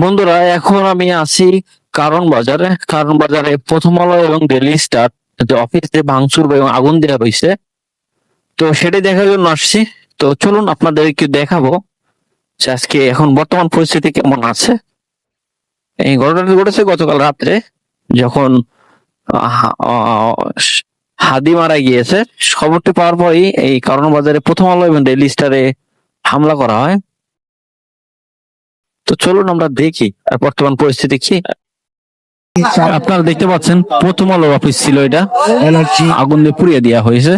বন্ধুরা, এখন আমি আছি কারণ বাজারে। কারণ বাজারে প্রথম আলো এবং ডেলি স্টার যে অফিসে ভাঙচুর এবং আগুন দেওয়া রয়েছে, তো সেটাই দেখার জন্য আসছি। তো চলুন আপনাদের একটু দেখাবো যে আজকে এখন বর্তমান পরিস্থিতি কেমন আছে। এই ঘটনাটি ঘটেছে গতকাল রাত্রে, যখন হাদি মারা গিয়েছে। খবরটি পাওয়ার পরই এই কারণ বাজারে প্রথম আলো এবং ডেলি স্টারে হামলা করা হয়। তো চলুন আমরা দেখি আর বর্তমান পরিস্থিতি কি আপনারা দেখতে পাচ্ছেন প্রথম আলো অফিস ছিল এটা এনার্জি আগুন দিয়ে পুড়িয়ে দেওয়া হয়েছে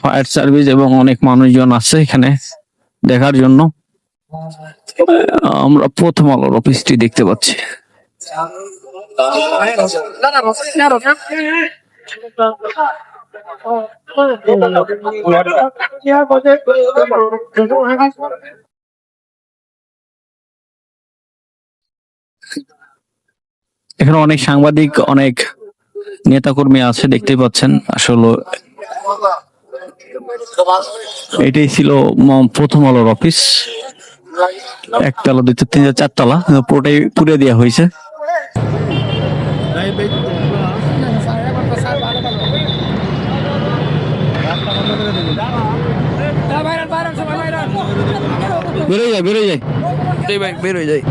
ফায়ার সার্ভিস এবং অনেক মানুষজন আছে এখানে দেখার জন্য আমরা প্রথম আলোর অফিসটি দেখতে পাচ্ছি এখানে অনেক সাংবাদিক অনেক নেতাকর্মী আছে দেখতে পাচ্ছেন। আসলে এটাই ছিল প্রথম আলোর অফিস একতলা দুইটা তিনটা চারতলা পুরোটাই পুড়ে দেওয়া হয়েছে। বেরোয় যায় বেরোয় যায়। বেরোয় যায়।